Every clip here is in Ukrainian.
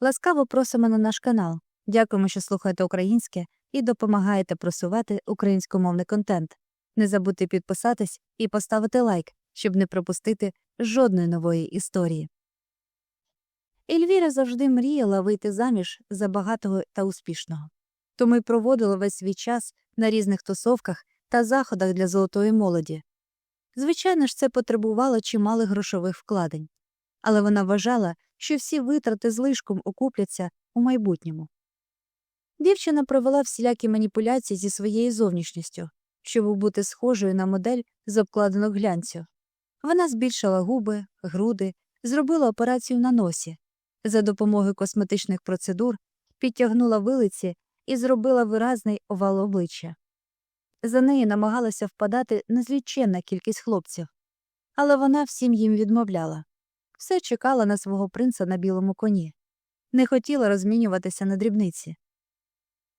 Ласкаво просимо на наш канал. Дякуємо, що слухаєте українське і допомагаєте просувати українськомовний контент. Не забудьте підписатись і поставити лайк, щоб не пропустити жодної нової історії. Ельвіра завжди мріяла вийти заміж за багатого та успішного. Тому й проводила весь свій час на різних тусовках та заходах для золотої молоді. Звичайно ж, це потребувало чималих грошових вкладень, але вона вважала, що всі витрати злишком окупляться у майбутньому. Дівчина провела всілякі маніпуляції зі своєю зовнішністю, щоб бути схожою на модель з обкладинок глянцю. Вона збільшила губи, груди, зробила операцію на носі, за допомогою косметичних процедур підтягнула вилиці і зробила виразний овал обличчя. За неї намагалася впадати незліченна кількість хлопців, але вона всім їм відмовляла. Все чекала на свого принца на білому коні, не хотіла розмінюватися на дрібниці.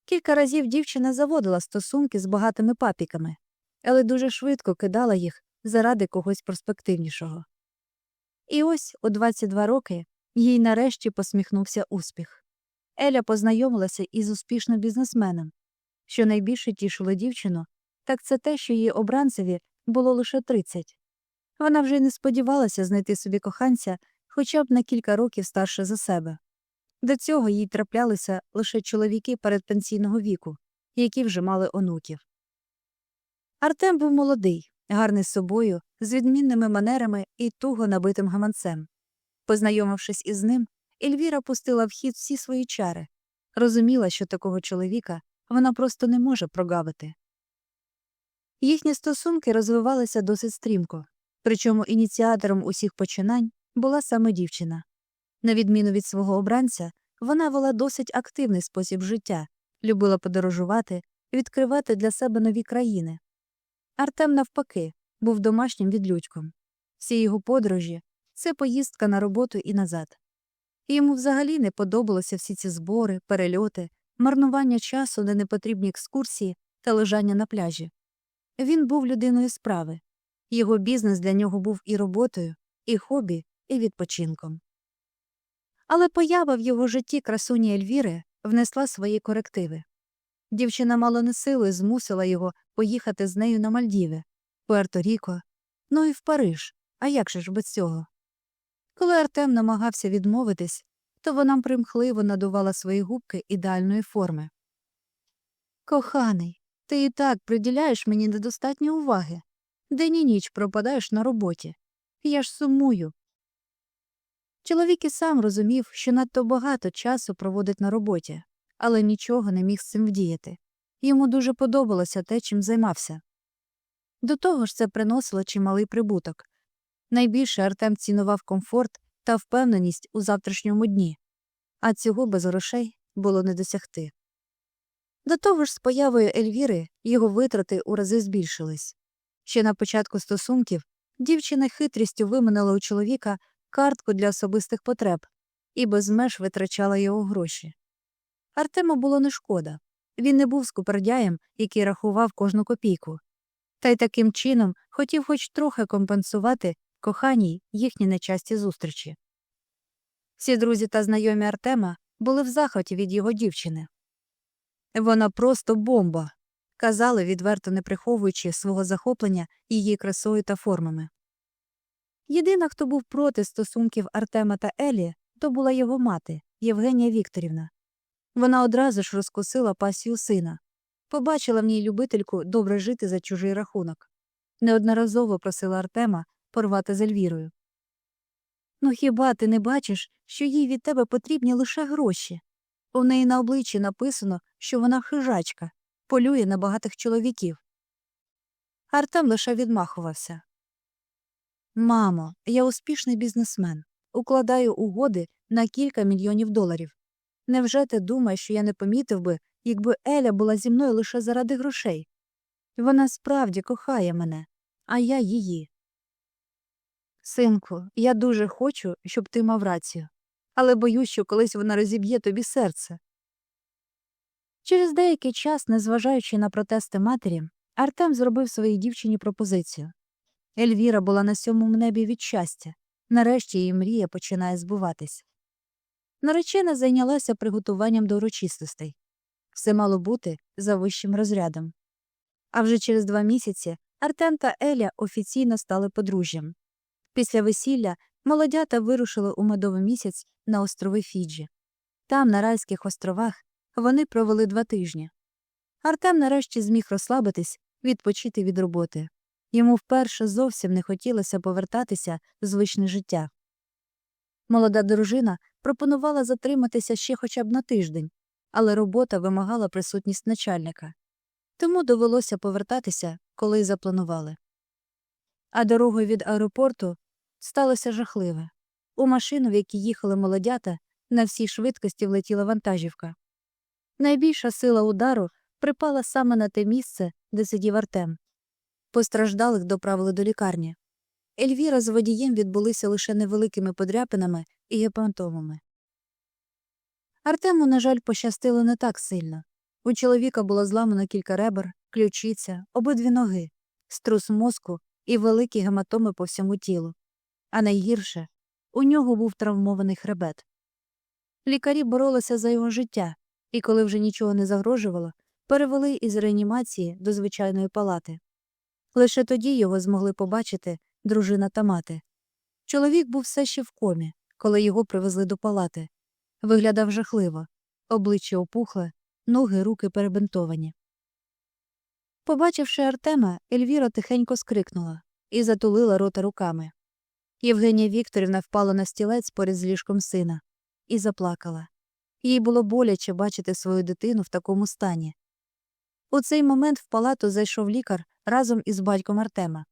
Кілька разів дівчина заводила стосунки з багатими папіками, але дуже швидко кидала їх заради когось перспективнішого. І ось у 22 роки їй нарешті посміхнувся успіх. Еля познайомилася із успішним бізнесменом. Що найбільше тішило дівчину, так це те, що її обранцеві було лише 30. Вона вже не сподівалася знайти собі коханця хоча б на кілька років старше за себе. До цього їй траплялися лише чоловіки передпенсійного віку, які вже мали онуків. Артем був молодий, гарний з собою, з відмінними манерами і туго набитим гаманцем. Познайомившись із ним, Ельвіра пустила в хід всі свої чари, розуміла, що такого чоловіка вона просто не може прогавити. Їхні стосунки розвивалися досить стрімко, причому ініціатором усіх починань була саме дівчина. На відміну від свого обранця, вона вела досить активний спосіб життя, любила подорожувати, відкривати для себе нові країни. Артем, навпаки, був домашнім відлюдьком. Всі його подорожі це поїздка на роботу і назад. Йому взагалі не подобалося всі ці збори, перельоти, марнування часу на непотрібні екскурсії та лежання на пляжі. Він був людиною справи. Його бізнес для нього був і роботою, і хобі, і відпочинком. Але поява в його житті красуні Ельвіри внесла свої корективи. Дівчина мало не силою змусила його поїхати з нею на Мальдіви, Пуерто-Ріко, ну і в Париж, а як же ж без цього? Коли Артем намагався відмовитись, то вона примхливо надувала свої губки ідеальної форми. Коханий, ти і так приділяєш мені недостатньо уваги. День і ніч пропадаєш на роботі. Я ж сумую. Чоловік і сам розумів, що надто багато часу проводить на роботі, але нічого не міг з цим вдіяти. Йому дуже подобалося те, чим займався. До того ж це приносило чималий прибуток. Найбільше Артем цінував комфорт та впевненість у завтрашньому дні, а цього без грошей було не досягти. До того ж, з появою Ельвіри його витрати у рази збільшились. Ще на початку стосунків дівчина хитрістю виманила у чоловіка картку для особистих потреб і без меж витрачала його гроші. Артему було не шкода він не був скупердяєм, який рахував кожну копійку, та й таким чином хотів хоч трохи компенсувати коханій їхні нечасті зустрічі. Всі друзі та знайомі Артема були в захваті від його дівчини. Вона просто бомба, казали, відверто не приховуючи свого захоплення її красою та формами. Єдина, хто був проти стосунків Артема та Елі, то була його мати Євгенія Вікторівна. Вона одразу ж розкусила пасію сина, побачила в ній любительку добре жити за чужий рахунок. Неодноразово просила Артема порвати з Ельвірою. Ну хіба ти не бачиш, що їй від тебе потрібні лише гроші? У неї на обличчі написано, що вона хижачка, полює на багатих чоловіків. Артем лише відмахувався. Мамо, я успішний бізнесмен, укладаю угоди на кілька мільйонів доларів. Невже ти думаєш, що я не помітив би, якби Еля була зі мною лише заради грошей? Вона справді кохає мене, а я її. Синку, я дуже хочу, щоб ти мав рацію, але боюсь, що колись вона розіб'є тобі серце. Через деякий час, незважаючи на протести матері, Артем зробив своїй дівчині пропозицію. Ельвіра була на сьомому небі від щастя. Нарешті її мрія починає збуватись. Наречена зайнялася приготуванням до урочистостей. Все мало бути за вищим розрядом. А вже через два місяці Артем та Еля офіційно стали подружжям. Після весілля молодята вирушили у медовий місяць на острови Фіджі. Там, на Райських островах, вони провели два тижні. Артем нарешті зміг розслабитись, відпочити від роботи. Йому вперше зовсім не хотілося повертатися в звичне життя. Молода дружина пропонувала затриматися ще хоча б на тиждень, але робота вимагала присутність начальника. Тому довелося повертатися, коли й запланували. А дорогою від аеропорту сталося жахливе. У машину, в якій їхали молодята, на всій швидкості влетіла вантажівка. Найбільша сила удару припала саме на те місце, де сидів Артем. Постраждалих доправили до лікарні. Ельвіра з водієм відбулися лише невеликими подряпинами і гепантомами. Артему, на жаль, пощастило не так сильно. У чоловіка було зламано кілька ребер, ключиця, обидві ноги, струс мозку і великі гематоми по всьому тілу. А найгірше у нього був травмований хребет. Лікарі боролися за його життя, і коли вже нічого не загрожувало, перевели із реанімації до звичайної палати. Лише тоді його змогли побачити дружина та мати. Чоловік був все ще в комі, коли його привезли до палати. Виглядав жахливо, обличчя опухле, ноги, руки перебинтовані. Побачивши Артема, Ельвіра тихенько скрикнула і затулила рота руками. Євгенія Вікторівна впала на стілець поряд з ліжком сина і заплакала. Їй було боляче бачити свою дитину в такому стані. У цей момент в палату зайшов лікар разом із батьком Артема.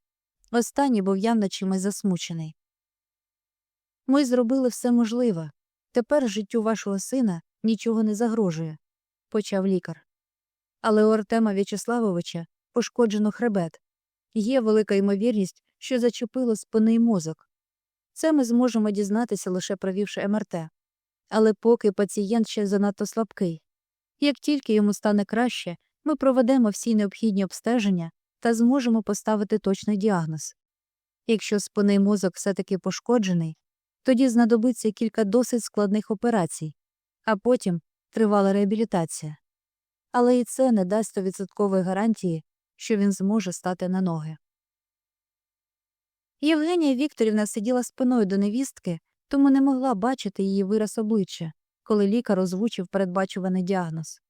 Останній був явно чимось засмучений. Ми зробили все можливе. Тепер життю вашого сина нічого не загрожує, почав лікар. Але у Артема В'ячеславовича пошкоджено хребет. Є велика ймовірність, що зачепило спинний мозок. Це ми зможемо дізнатися лише провівши МРТ. Але поки пацієнт ще занадто слабкий. Як тільки йому стане краще, ми проведемо всі необхідні обстеження та зможемо поставити точний діагноз. Якщо спинний мозок все-таки пошкоджений, тоді знадобиться кілька досить складних операцій, а потім тривала реабілітація. Але і це не дасть стовідсоткової гарантії, що він зможе стати на ноги. Євгенія Вікторівна сиділа спиною до невістки, тому не могла бачити її вираз обличчя, коли лікар озвучив передбачуваний діагноз.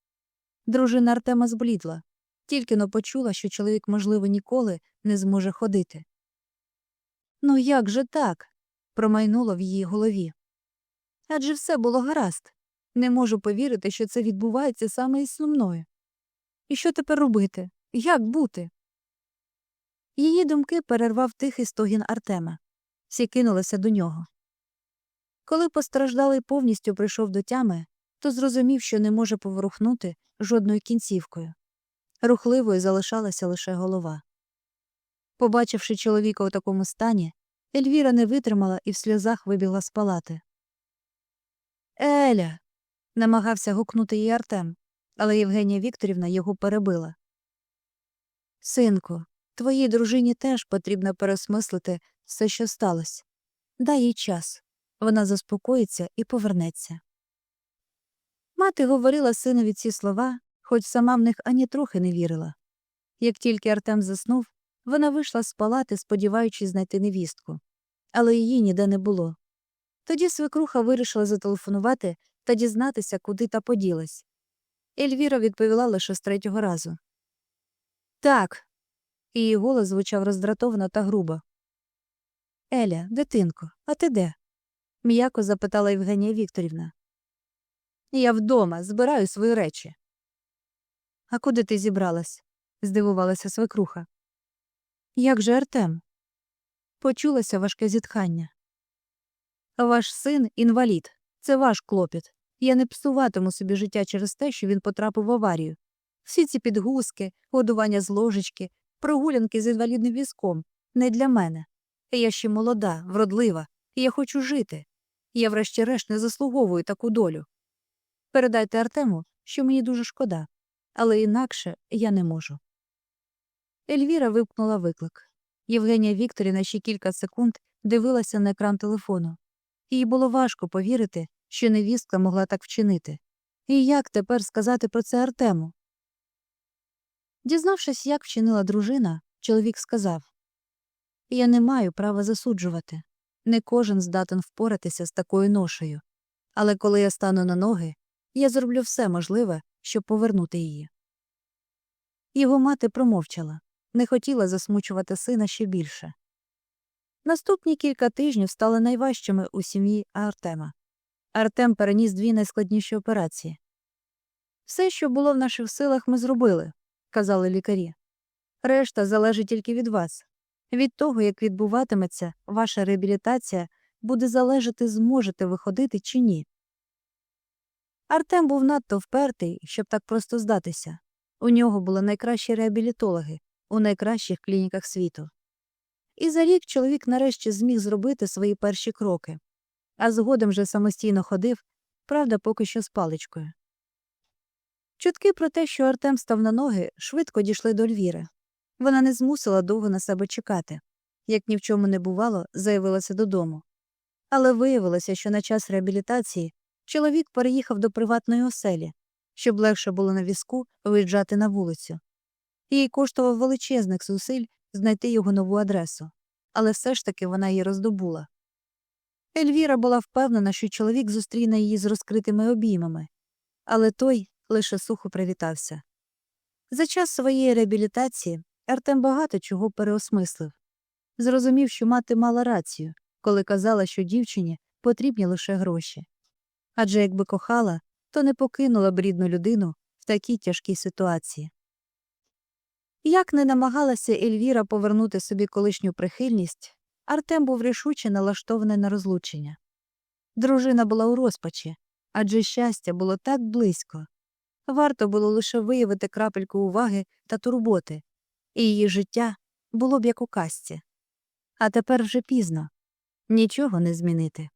Дружина Артема зблідла, тільки но почула, що чоловік, можливо, ніколи не зможе ходити. Ну як же так? промайнуло в її голові. Адже все було гаразд. Не можу повірити, що це відбувається саме із мною. І що тепер робити? Як бути? Її думки перервав тихий стогін Артема. Всі кинулися до нього. Коли постраждалий повністю прийшов до тями, то зрозумів, що не може поворухнути жодною кінцівкою. Рухливою залишалася лише голова. Побачивши чоловіка у такому стані, Ельвіра не витримала і в сльозах вибігла з палати. Еля. намагався гукнути її Артем, але Євгенія Вікторівна його перебила. Синку, твоїй дружині теж потрібно пересмислити все, що сталося. Дай їй час. Вона заспокоїться і повернеться. Мати говорила синові ці слова, хоч сама в них ані трохи не вірила. Як тільки Артем заснув, вона вийшла з палати, сподіваючись знайти невістку, але її ніде не було. Тоді свекруха вирішила зателефонувати та дізнатися, куди та поділась. Ельвіра відповіла лише з третього разу. Так. Її голос звучав роздратовано та грубо. Еля, дитинко, а ти де? М'яко запитала Євгенія Вікторівна. Я вдома збираю свої речі. А куди ти зібралась? здивувалася свекруха. Як же Артем? Почулося важке зітхання. Ваш син інвалід. Це ваш клопіт. Я не псуватиму собі життя через те, що він потрапив в аварію. Всі ці підгузки, годування з ложечки, прогулянки з інвалідним візком не для мене. Я ще молода, вродлива, я хочу жити. Я, врешті-решт, не заслуговую таку долю. Передайте Артему, що мені дуже шкода, але інакше я не можу. Ельвіра вимкнула виклик. Євгенія Вікторівна ще кілька секунд дивилася на екран телефону. Їй було важко повірити, що невістка могла так вчинити. І як тепер сказати про це Артему? Дізнавшись, як вчинила дружина, чоловік сказав Я не маю права засуджувати. Не кожен здатен впоратися з такою ношею. Але коли я стану на ноги, я зроблю все можливе, щоб повернути її. Його мати промовчала, не хотіла засмучувати сина ще більше. Наступні кілька тижнів стали найважчими у сім'ї Артема. Артем переніс дві найскладніші операції. Все, що було в наших силах, ми зробили, казали лікарі. Решта залежить тільки від вас. Від того, як відбуватиметься ваша реабілітація, буде залежати, зможете ви ходити чи ні. Артем був надто впертий, щоб так просто здатися. У нього були найкращі реабілітологи у найкращих клініках світу. І за рік чоловік нарешті зміг зробити свої перші кроки, а згодом вже самостійно ходив, правда, поки що з паличкою. Чутки про те, що Артем став на ноги, швидко дійшли до Львіри. Вона не змусила довго на себе чекати. Як ні в чому не бувало, заявилася додому. Але виявилося, що на час реабілітації чоловік переїхав до приватної оселі, щоб легше було на візку виїжджати на вулицю. Їй коштував величезних зусиль знайти його нову адресу, але все ж таки вона її роздобула. Ельвіра була впевнена, що чоловік зустріне її з розкритими обіймами, але той лише сухо привітався. За час своєї реабілітації Артем багато чого переосмислив. Зрозумів, що мати мала рацію, коли казала, що дівчині потрібні лише гроші. Адже якби кохала, то не покинула б рідну людину в такій тяжкій ситуації. Як не намагалася Ельвіра повернути собі колишню прихильність, Артем був рішуче налаштований на розлучення. Дружина була у розпачі, адже щастя було так близько. Варто було лише виявити крапельку уваги та турботи, і її життя було б як у казці. А тепер вже пізно нічого не змінити.